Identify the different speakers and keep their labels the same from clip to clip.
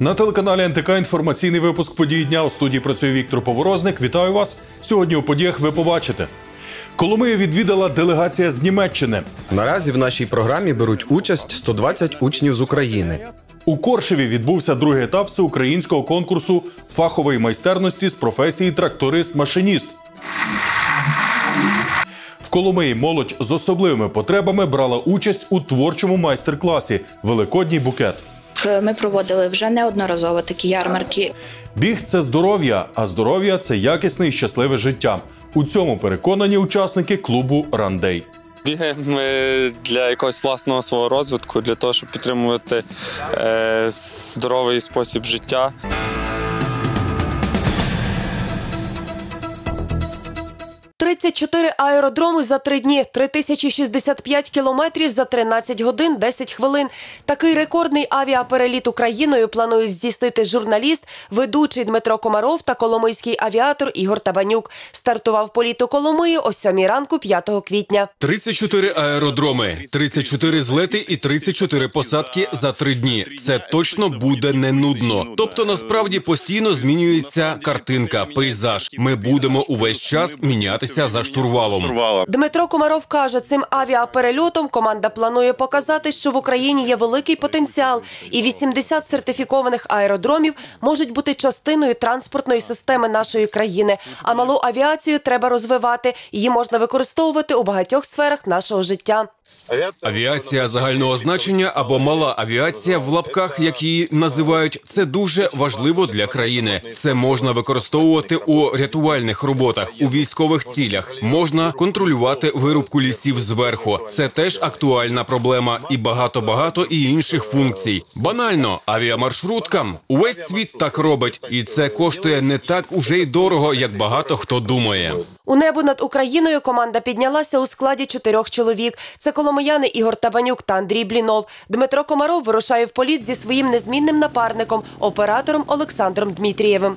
Speaker 1: На телеканалі НТК інформаційний випуск подій дня у студії працює Віктор Поворозник. Вітаю вас. Сьогодні у подіях ви побачите. Коломию відвідала делегація з Німеччини.
Speaker 2: Наразі в нашій програмі беруть участь 120 учнів з України.
Speaker 1: У Коршеві відбувся другий етап всеукраїнського конкурсу фахової майстерності з професії тракторист-машиніст. В Коломиї молодь з особливими потребами брала участь у творчому майстер-класі Великодній букет.
Speaker 3: Ми проводили вже неодноразово такі ярмарки.
Speaker 1: Біг це здоров'я, а здоров'я це якісне і щасливе життя. У цьому переконані учасники клубу Рандей.
Speaker 4: Бігаємо е, для якогось власного свого розвитку, для того, щоб підтримувати е, здоровий спосіб життя.
Speaker 5: Тридцять чотири аеродроми за три дні, 3065 кілометрів за 13 годин 10 хвилин. Такий рекордний авіапереліт Україною планують здійснити журналіст, ведучий Дмитро Комаров та коломийський авіатор Ігор Табанюк. Стартував політ у Коломиї о 7 ранку 5 квітня.
Speaker 6: 34 аеродроми, 34 злети і 34 посадки за три дні. Це точно буде не нудно. Тобто, насправді постійно змінюється картинка, пейзаж. Ми будемо увесь час мінятися за штурвалом.
Speaker 5: Дмитро Комаров каже, цим авіаперельотом команда планує показати, що в Україні є великий потенціал, і 80 сертифікованих аеродромів можуть бути частиною транспортної системи нашої країни. А малу авіацію треба розвивати. Її можна використовувати у багатьох сферах нашого життя.
Speaker 6: Авіація загального значення або мала авіація в лапках, як її називають, це дуже важливо для країни. Це можна використовувати у рятувальних роботах, у військових цілях. Можна контролювати вирубку лісів зверху. Це теж актуальна проблема, і багато багато і інших функцій. Банально, авіамаршруткам увесь світ так робить, і це коштує не так уже й дорого, як багато хто думає.
Speaker 5: У небо над Україною команда піднялася у складі чотирьох чоловік. Це коломияни Ігор Табанюк та Андрій Блінов. Дмитро Комаров вирушає в політ зі своїм незмінним напарником, оператором Олександром Дмитрієвим.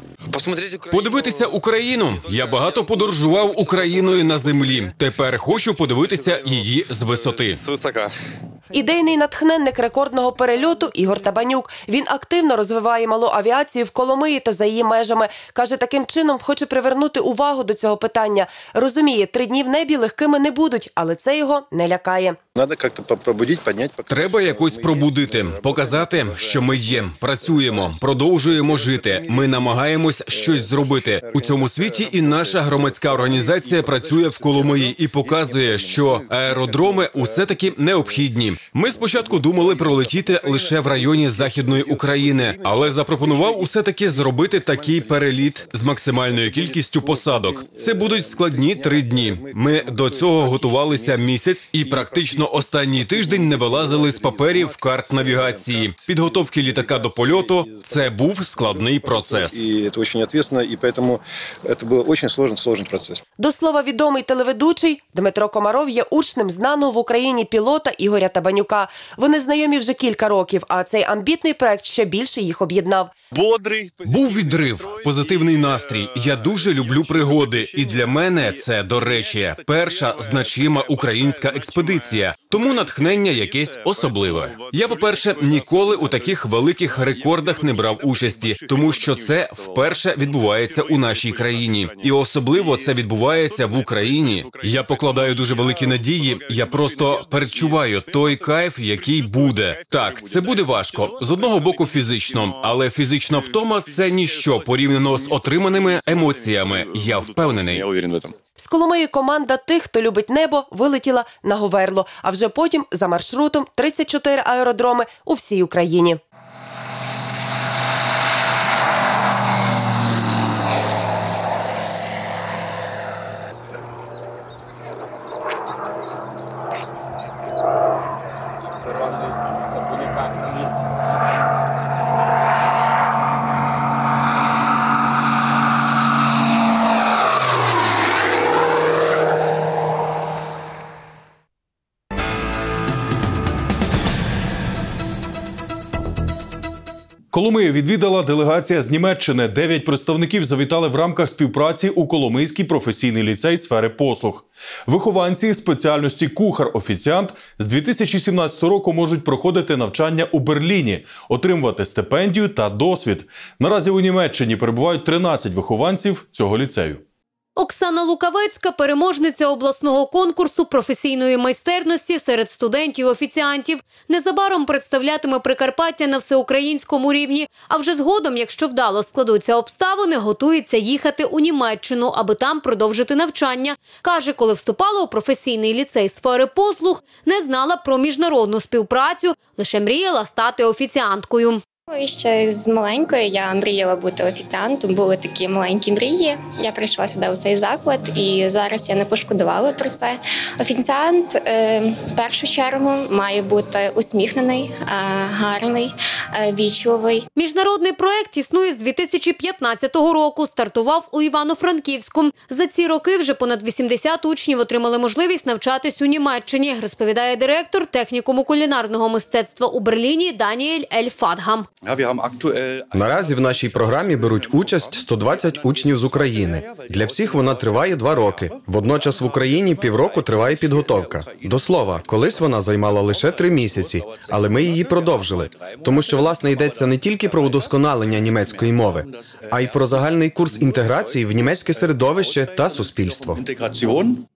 Speaker 6: Подивитися Україну. Я багато подорожував Україною на землі. Тепер хочу подивитися її з висоти.
Speaker 5: Ідейний натхненник рекордного перельоту Ігор Табанюк. Він активно розвиває малу авіацію в Коломиї та за її межами. Каже, таким чином хоче привернути увагу до цього питання. Розуміє, три дні в небі легкими не будуть, але це його не лякає.
Speaker 7: Надо как-то пробудить, поднять. показать,
Speaker 6: Треба якось пробудити, показати, що ми є, працюємо, продовжуємо жити. Ми намагаємось щось зробити у цьому світі. І наша громадська організація працює в Коломиї і показує, що аеродроми усе таки необхідні. Ми спочатку думали пролетіти лише в районі західної України, але запропонував усе таки зробити такий переліт з максимальною кількістю посадок. Це будуть складні три дні. Ми до цього готувалися місяць і практично останній тиждень не вилазили з паперів карт навігації. Підготовки літака до польоту це був складний процес.
Speaker 7: И это очень ответственно, и поэтому это был очень сложный, сложный процесс.
Speaker 5: До слова, відомий телеведучий Дмитро Комаров є учнем знаного в Україні пілота Ігоря Табанюка. Вони знайомі вже кілька років, а цей амбітний проект ще більше їх об'єднав.
Speaker 6: Був відрив, позитивний настрій. Я дуже люблю пригоди, і для мене це, до речі, перша значима українська експедиція. Тому натхнення якесь особливе. Я, по-перше, ніколи у таких великих рекордах не брав участі, тому що це вперше відбувається у нашій країні, і особливо це відбувається в Україні. Я покладаю дуже великі надії. Я просто перечуваю той кайф, який буде. Так, це буде важко з одного боку фізично, але фізична втома це ніщо порівняно з отриманими емоціями. Я впевнений.
Speaker 7: Я уверен в этом.
Speaker 5: Коломиї команда тих, хто любить небо, вилетіла на Говерло, а вже потім за маршрутом 34 аеродроми у всій Україні.
Speaker 1: Коломию відвідала делегація з Німеччини. Дев'ять представників завітали в рамках співпраці у Коломийський професійний ліцей сфери послуг. Вихованці спеціальності кухар-офіціант з 2017 року можуть проходити навчання у Берліні, отримувати стипендію та досвід. Наразі у Німеччині перебувають 13 вихованців цього ліцею.
Speaker 8: Оксана Лукавецька, переможниця обласного конкурсу професійної майстерності серед студентів-офіціантів, незабаром представлятиме Прикарпаття на всеукраїнському рівні. А вже згодом, якщо вдало складуться обставини, готується їхати у Німеччину, аби там продовжити навчання. каже, коли вступала у професійний ліцей сфери послуг, не знала про міжнародну співпрацю, лише мріяла стати офіціанткою.
Speaker 9: І ще з маленької я мріяла бути офіціантом. Були такі маленькі мрії. Я прийшла сюди у цей заклад, і зараз я не пошкодувала про це. Офіціант е, в першу чергу має бути усміхнений, е, гарний, е, вічливий.
Speaker 8: Міжнародний проект існує з 2015 року. Стартував у Івано-Франківську. За ці роки вже понад 80 учнів отримали можливість навчатись у Німеччині, розповідає директор технікуму кулінарного мистецтва у Берліні Даніель Ельфадгам.
Speaker 2: Наразі в нашій програмі беруть участь 120 учнів з України. Для всіх вона триває два роки. Водночас в Україні півроку триває підготовка. До слова, колись вона займала лише три місяці, але ми її продовжили. Тому що власне йдеться не тільки про удосконалення німецької мови, а й про загальний курс інтеграції в німецьке середовище та суспільство.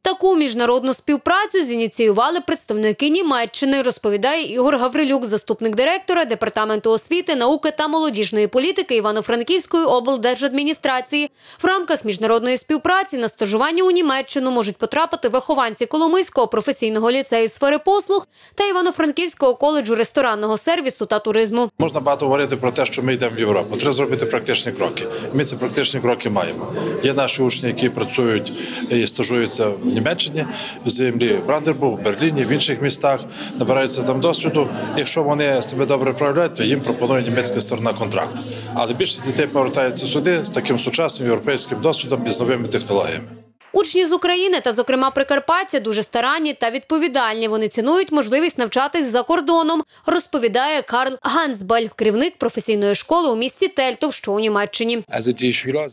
Speaker 8: Таку міжнародну співпрацю зініціювали представники Німеччини, розповідає Ігор Гаврилюк, заступник директора департаменту освіти, науки та молодіжної політики Івано-Франківської облдержадміністрації. В рамках міжнародної співпраці на стажування у Німеччину можуть потрапити вихованці Коломийського професійного ліцею сфери послуг та Івано-Франківського коледжу ресторанного сервісу та туризму.
Speaker 10: Можна багато говорити про те, що ми йдемо в Європу. Треба зробити практичні кроки. Ми ці практичні кроки маємо. Є наші учні, які працюють і стажуються в Німеччині, в землі Брандербург, в Берліні, в інших містах, набираються там досвіду. Якщо вони себе добре проявляють, то їм пропонує німецька сторона контракту. Але більшість дітей повертається сюди з таким сучасним європейським досвідом і з новими технологіями.
Speaker 8: Учні з України та, зокрема, Прикарпаття дуже старанні та відповідальні. Вони цінують можливість навчатись за кордоном, розповідає Карл Гансбаль, керівник професійної школи у місті Тельтов, що у Німеччині.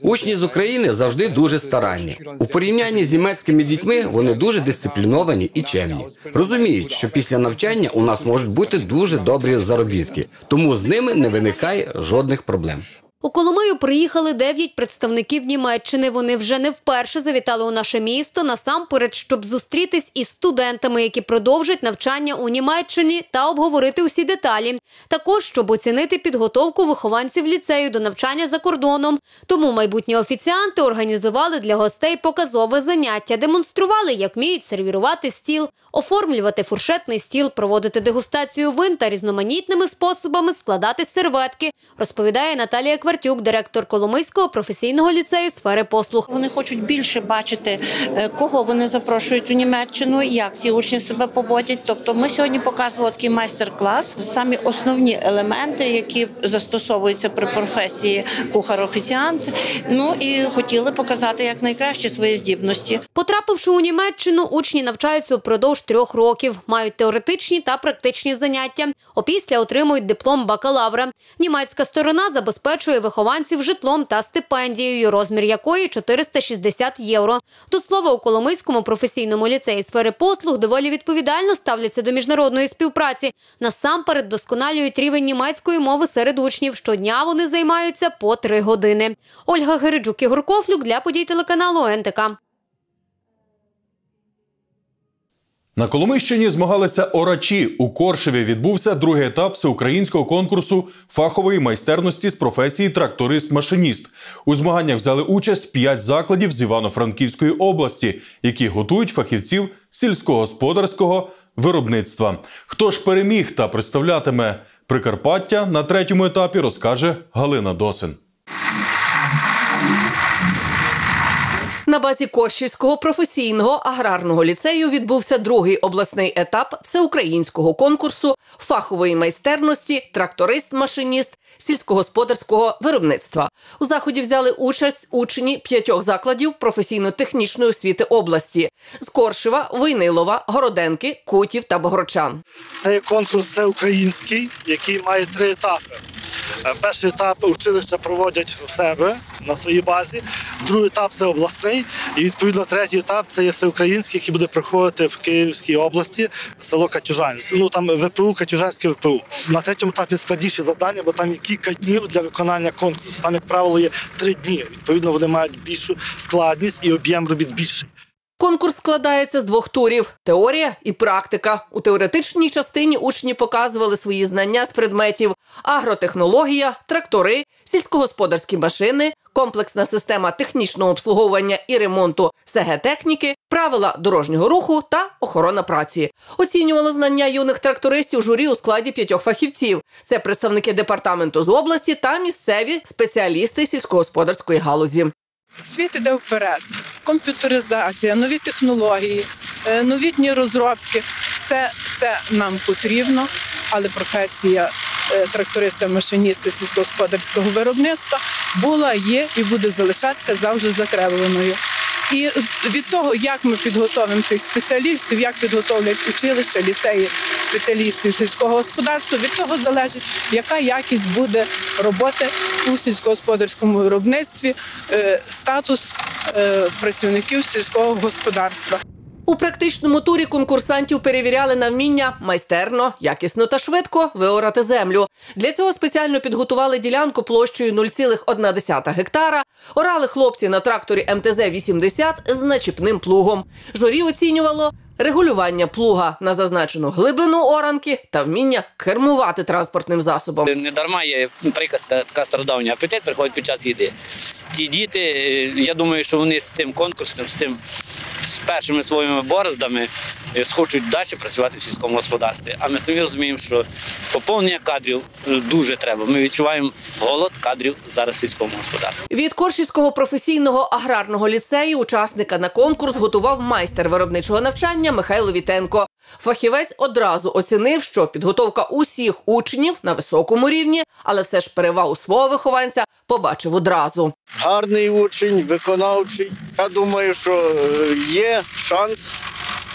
Speaker 11: Учні з України завжди дуже старанні. У порівнянні з німецькими дітьми вони дуже дисципліновані і чемні. Розуміють, що після навчання у нас можуть бути дуже добрі заробітки, тому з ними не виникає жодних проблем.
Speaker 8: У Коломию приїхали дев'ять представників Німеччини. Вони вже не вперше завітали у наше місто насамперед, щоб зустрітись із студентами, які продовжать навчання у Німеччині та обговорити усі деталі. Також щоб оцінити підготовку вихованців ліцею до навчання за кордоном. Тому майбутні офіціанти організували для гостей показове заняття, демонстрували, як вміють сервірувати стіл, оформлювати фуршетний стіл, проводити дегустацію вин та різноманітними способами складати серветки, розповідає Наталія Квартюк, директор Коломийського професійного ліцею сфери послуг.
Speaker 12: Вони хочуть більше бачити, е, кого вони запрошують у Німеччину, як ці учні себе поводять. Тобто, ми сьогодні показували такий майстер-клас, самі основні елементи, які застосовуються при професії кухар-офіціант. Ну і хотіли показати як найкраще свої здібності.
Speaker 8: Потрапивши у Німеччину, учні навчаються упродовж трьох років, мають теоретичні та практичні заняття. Опісля отримують диплом бакалавра. Німецька сторона забезпечує вихованців житлом та стипендією, розмір якої 460 євро. До слова, у Коломийському професійному ліцеї сфери послуг доволі відповідально ставляться до міжнародної співпраці. Насамперед досконалюють рівень німецької мови серед учнів. Щодня вони займаються по три години. Ольга Гериджук, Ігор Кофлюк для подій телеканалу НТК.
Speaker 1: На Коломийщині змагалися орачі. У Коршеві відбувся другий етап всеукраїнського конкурсу фахової майстерності з професії тракторист-машиніст. У змаганнях взяли участь п'ять закладів з Івано-Франківської області, які готують фахівців сільськогосподарського виробництва. Хто ж переміг та представлятиме Прикарпаття на третьому етапі, розкаже Галина Досин.
Speaker 13: На базі Кощівського професійного аграрного ліцею відбувся другий обласний етап всеукраїнського конкурсу фахової майстерності тракторист-машиніст сільськогосподарського виробництва. У заході взяли участь учні п'ятьох закладів професійно-технічної освіти області з Коршева, Войнилова, Городенки, Кутів та Богородчан.
Speaker 14: Це конкурс всеукраїнський, який має три етапи. Е, Перший етап училища проводять в себе на своїй базі. Другий етап це обласний. І відповідно третій етап це є всеукраїнський, який буде проходити в Київській області, село Катюжанськ. Ну там ВПУ, Катюжанське ВПУ. На третьому етапі складніші завдання, бо там є кілька днів для виконання конкурсу. Там, як правило, є три дні. Відповідно, вони мають більшу складність і об'єм робіт більший.
Speaker 13: Конкурс складається з двох турів: теорія і практика. У теоретичній частині учні показували свої знання з предметів: агротехнологія, трактори, сільськогосподарські машини, комплексна система технічного обслуговування і ремонту СГ-техніки, правила дорожнього руху та охорона праці. Оцінювало знання юних трактористів журі у складі п'ятьох фахівців. Це представники департаменту з області та місцеві спеціалісти сільськогосподарської галузі.
Speaker 15: Світ іде вперед. Комп'ютеризація, нові технології, е, новітні розробки. Все це нам потрібно, але професія е, тракториста, машиніста сільськогосподарського виробництва була, є і буде залишатися завжди затребуваною. І від того, як ми підготовимо цих спеціалістів, як підготовлять училища, ліцеї спеціалістів сільського господарства, від того залежить, яка якість буде роботи у сільськогосподарському виробництві, е, статус е, працівників сільського господарства.
Speaker 13: У практичному турі конкурсантів перевіряли на вміння майстерно, якісно та швидко виорати землю. Для цього спеціально підготували ділянку площею 0,1 гектара. Орали хлопці на тракторі МТЗ-80 з начіпним плугом. Журі оцінювало регулювання плуга на зазначену глибину оранки та вміння кермувати транспортним засобом.
Speaker 16: Не дарма є приказка така стародавня. Апетит приходить під час їди. Ті діти, е, я думаю, що вони з цим конкурсом, з цим з першими своїми бороздами схочуть далі працювати в сільському господарстві. А ми самі розуміємо, що поповнення кадрів е, дуже треба. Ми відчуваємо голод кадрів зараз в сільському господарстві.
Speaker 13: Від Коршівського професійного аграрного ліцею учасника на конкурс готував майстер виробничого навчання Михайло Вітенко. Фахівець одразу оцінив, що підготовка усіх учнів на високому рівні, але все ж перевагу свого вихованця побачив одразу.
Speaker 17: гарний учень, виконавчий. Я думаю, що е, є шанс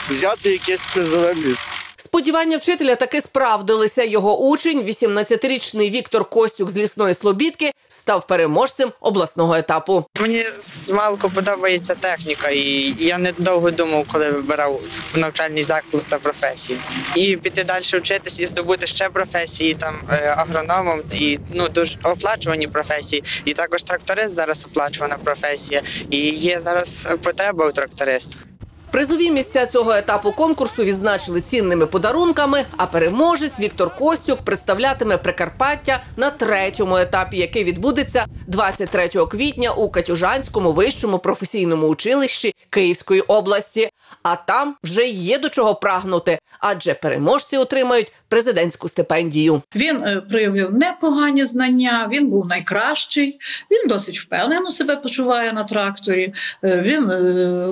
Speaker 17: взяти якесь призове місце.
Speaker 13: Сподівання вчителя таки справдилися. Його учень, 18-річний Віктор Костюк з лісної Слобідки, став переможцем обласного етапу.
Speaker 18: Мені змалку подобається техніка, і я недовго думав, коли вибирав навчальний заклад та професію. І піти далі вчитись і здобути ще професії, там е, агрономом і ну дуже оплачувані професії. І також тракторист зараз оплачувана професія. І є зараз потреба у тракториста.
Speaker 13: Призові місця цього етапу конкурсу відзначили цінними подарунками. А переможець Віктор Костюк представлятиме Прикарпаття на третьому етапі, який відбудеться 23 квітня у Катюжанському вищому професійному училищі Київської області. А там вже є до чого прагнути, адже переможці отримають президентську стипендію.
Speaker 19: Він е, проявив непогані знання, він був найкращий, він досить впевнено себе почуває на тракторі. Е, Він е,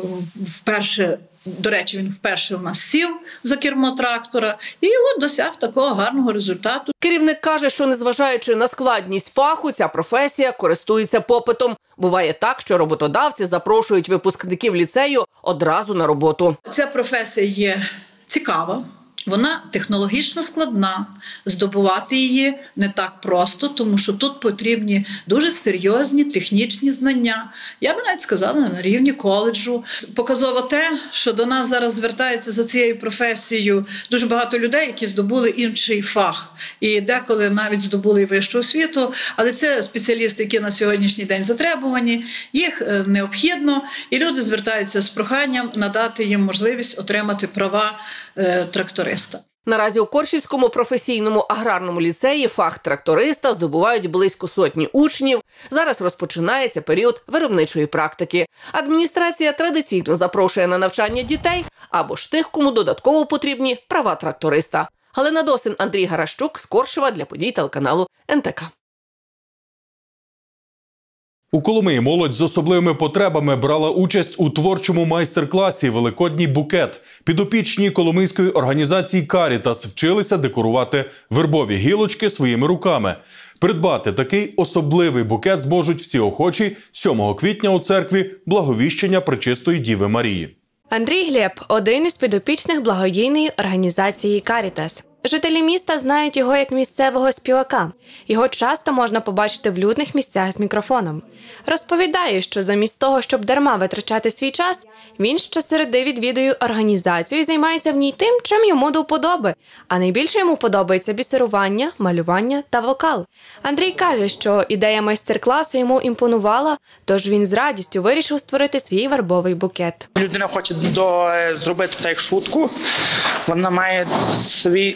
Speaker 19: вперше. До речі, він вперше у нас сів за кермо трактора і от досяг такого гарного результату.
Speaker 13: Керівник каже, що незважаючи на складність фаху, ця професія користується попитом. Буває так, що роботодавці запрошують випускників ліцею одразу на роботу.
Speaker 19: Ця професія є цікава. Вона технологічно складна. Здобувати її не так просто, тому що тут потрібні дуже серйозні технічні знання. Я би навіть сказала на рівні коледжу. Показово те, що до нас зараз звертаються за цією професією дуже багато людей, які здобули інший фах, і деколи навіть здобули вищу освіту. Але це спеціалісти, які на сьогоднішній день затребувані, їх е, необхідно, і люди звертаються з проханням надати їм можливість отримати права тракториста.
Speaker 13: Наразі у Коршівському професійному аграрному ліцеї фах тракториста здобувають близько сотні учнів. Зараз розпочинається період виробничої практики. Адміністрація традиційно запрошує на навчання дітей або ж тих, кому додатково потрібні права тракториста. Галина Досин, Андрій Гаращук з Коршева для подій телеканалу НТК.
Speaker 1: У Коломиї молодь з особливими потребами брала участь у творчому майстер-класі Великодній букет. Підопічні Коломийської організації Карітас вчилися декорувати вербові гілочки своїми руками. Придбати такий особливий букет зможуть всі охочі 7 квітня у церкві Благовіщення Пречистої Діви Марії.
Speaker 20: Андрій Глєб один із підопічних благодійної організації Карітас. Жителі міста знають його як місцевого співака. Його часто можна побачити в людних місцях з мікрофоном. Розповідає, що замість того, щоб дарма витрачати свій час, він щосереди відвідує організацію і займається в ній тим, чим йому до вподоби. А найбільше йому подобається бісерування, малювання та вокал. Андрій каже, що ідея майстер-класу йому імпонувала, тож він з радістю вирішив створити свій вербовий букет.
Speaker 21: Людина хоче до, е, зробити так шутку. Вона має свій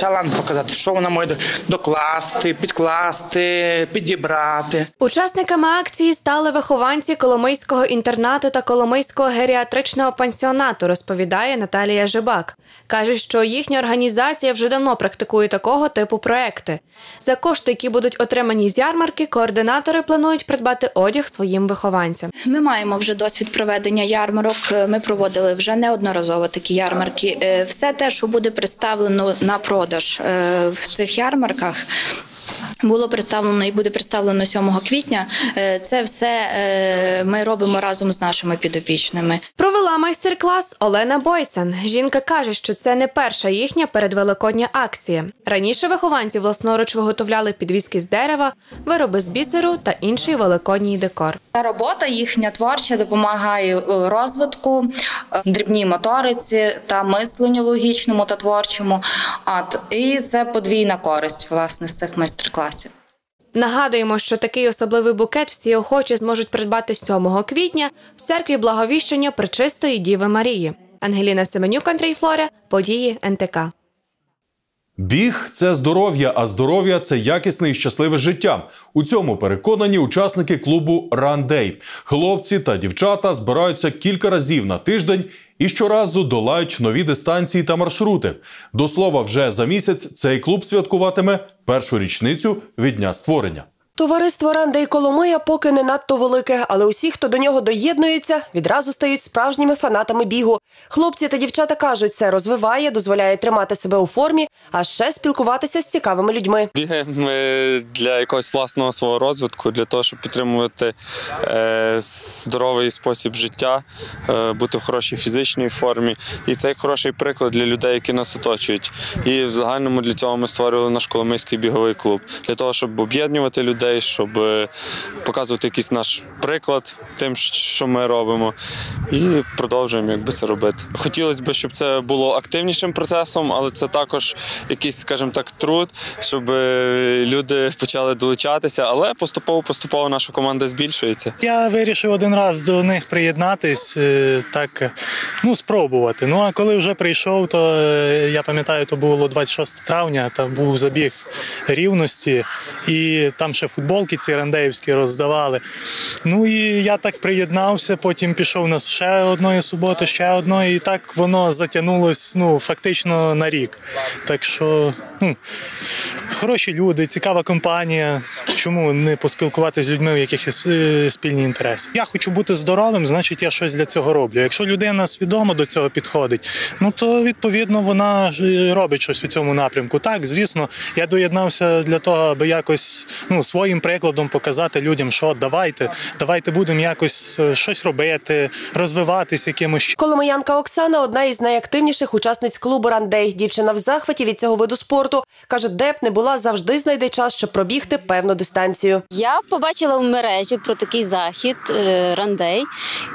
Speaker 21: талант показати, що вона може докласти, підкласти, підібрати.
Speaker 20: Учасниками акції стали вихованці Коломийського інтернату та Коломийського геріатричного пансіонату, розповідає Наталія Жибак. Каже, що їхня організація вже давно практикує такого типу проекти. За кошти, які будуть отримані з ярмарки, координатори планують придбати одяг своїм вихованцям.
Speaker 3: Ми маємо вже досвід проведення ярмарок. Ми проводили вже неодноразово такі ярмарки. Е, Все те, що буде представлено на продаж е, в цих ярмарках. Було представлено і буде представлено 7 квітня. Е, Це все е, ми робимо разом з нашими підопічними.
Speaker 20: Провела майстер-клас Олена Бойсен. Жінка каже, що це не перша їхня передвеликодня акція. Раніше вихованці власноруч виготовляли підвіски з дерева, вироби з бісеру та інший великодній декор.
Speaker 22: Та робота їхня творча допомагає е, розвитку, дрібній моториці та мисленню логічному та творчому. От і це подвійна користь власне з цих майстер-класів.
Speaker 20: Нагадуємо, що такий особливий букет всі охочі зможуть придбати 7 квітня в церкві Благовіщення Пречистої Діви Марії. Ангеліна Семенюк, Андрій Флоря, події НТК.
Speaker 1: Біг це здоров'я, а здоров'я це якісне і щасливе життя. У цьому переконані учасники клубу Run Day. Хлопці та дівчата збираються кілька разів на тиждень і щоразу долають нові дистанції та маршрути. До слова, вже за місяць цей клуб святкуватиме першу річницю від дня створення.
Speaker 5: Товариство Ранда і Коломия поки не надто велике, але усі, хто до нього доєднується, відразу стають справжніми фанатами бігу. Хлопці та дівчата кажуть, це розвиває, дозволяє тримати себе у формі, а ще спілкуватися з цікавими людьми.
Speaker 4: Бігаємо ми для якогось власного свого розвитку, для того, щоб підтримувати е, здоровий спосіб життя, е, бути в хорошій фізичній формі. І це хороший приклад для людей, які нас оточують. І в загальному для цього ми створювали наш Коломийський біговий клуб для того, щоб об'єднувати людей, щоб е, показувати якийсь наш приклад тим, що ми робимо, і продовжуємо якби це робити. Хотілося б, щоб це було активнішим процесом, але це також якийсь, скажімо так, труд, щоб е, люди почали долучатися. Але поступово поступово наша команда збільшується.
Speaker 23: Я вирішив один раз до них приєднатись, е, так ну спробувати. Ну а коли вже прийшов, то я пам'ятаю, то було 26 травня. Там був забіг рівності, і там ще футболки ці рандеївські роздавали. Ну і я так приєднався. Потім пішов на ще одної суботи, ще одної, і так воно затягнулось ну фактично на рік. Так що ну, хороші люди, цікава компанія. Чому не поспілкуватися з людьми, у яких є е, спільні інтереси? Я хочу бути здоровим, значить я щось для цього роблю. Якщо людина свідомо до цього підходить, ну то відповідно вона е, робить щось у цьому напрямку. Так, звісно, я доєднався для того, аби якось ну своїм прикладом показати людям, що давайте, давайте будемо якось е, щось робити, розвиватись якимось.
Speaker 5: Коломиянка Оксана одна із найактивніших учасниць клубу Рандей. Дівчина в захваті від цього виду спорту. Каже, де б не була, завжди знайде час, щоб пробігти певну дистанцію.
Speaker 24: Я побачила в мережі про такий захід рандей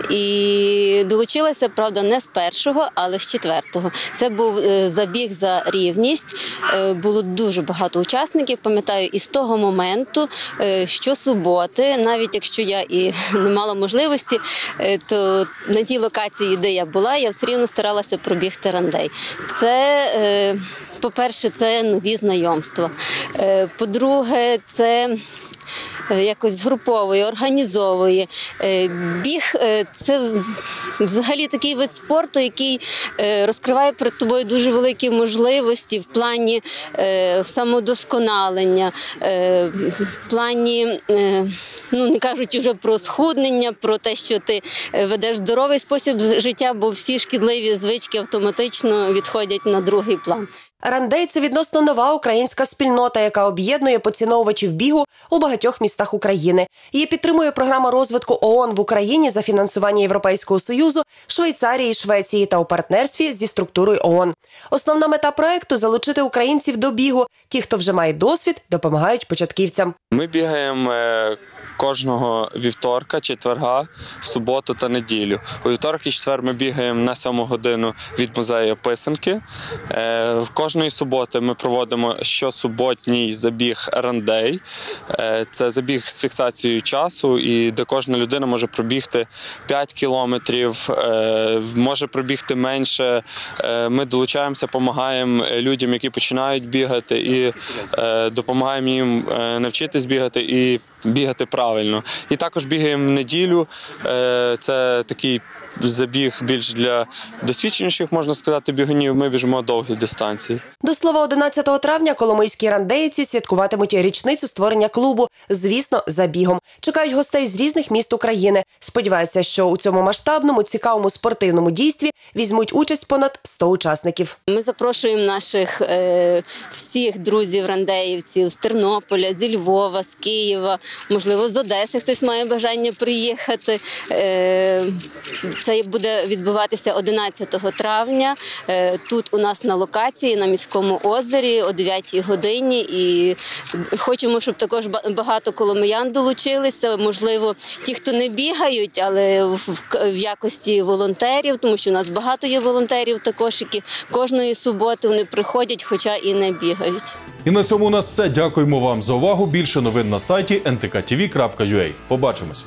Speaker 24: і долучилася, правда, не з першого, але з четвертого. Це був е, забіг за рівність. Е, Було дуже багато учасників. Пам'ятаю, і з того моменту, е, що суботи, навіть якщо я і не мала можливості, е, то на тій локації, де я була, я все рівно старалася пробігти рандей. Це е, по-перше, це нові знайомства. По-друге, це якось згруповує, організовує. Е, Біг е, це взагалі такий вид спорту, який е, розкриває перед тобою дуже великі можливості в плані е, самодосконалення, е, в плані, е, ну не кажучи вже про схуднення, про те, що ти е, ведеш здоровий спосіб життя, бо всі шкідливі звички автоматично відходять на другий план.
Speaker 5: Рандей це відносно нова українська спільнота, яка об'єднує поціновувачів бігу у багатьох містах України. Її підтримує програма розвитку ООН в Україні за фінансування Європейського союзу, Швейцарії, Швеції та у партнерстві зі структурою ООН. Основна мета проекту залучити українців до бігу. Ті, хто вже має досвід, допомагають початківцям.
Speaker 4: Ми бігаємо е, кожного вівторка, четверга, суботу та неділю. У вівторок і четвер ми бігаємо на сьому годину від музею писанки. Е, В кожної суботи ми проводимо щосуботній забіг рандей. Е, Це забіг з фіксацією часу, і де кожна людина може пробігти 5 кілометрів, е, може пробігти менше. Ми долучаємося, допомагаємо людям, які починають бігати, і допомагаємо їм навчитись бігати і бігати правильно. І також бігаємо в неділю. Е, Це такий забіг більш для досвідченіших, можна сказати, бігунів. Ми біжимо довгі дистанції.
Speaker 5: До слова, 11 травня коломийські рандеївці святкуватимуть річницю створення клубу. Звісно, за бігом. Чекають гостей з різних міст України. Сподіваються, що у цьому масштабному, цікавому спортивному дійстві візьмуть участь понад 100 учасників.
Speaker 24: Ми запрошуємо наших е, всіх друзів рандеївців з Тернополя, зі Львова, з Києва, можливо, з Одеси хтось має бажання приїхати. Е, це буде відбуватися 11 травня. Е, тут у нас на локації на міському озері о 9 годині. І хочемо, щоб також ба- багато коломиян долучилися. Можливо, ті, хто не бігають, але в якості волонтерів, тому що у нас багато є волонтерів, також які кожної суботи вони приходять, хоча і не бігають.
Speaker 1: І на цьому у нас все. Дякуємо вам за увагу. Більше новин на сайті ntktv.ua. Побачимось.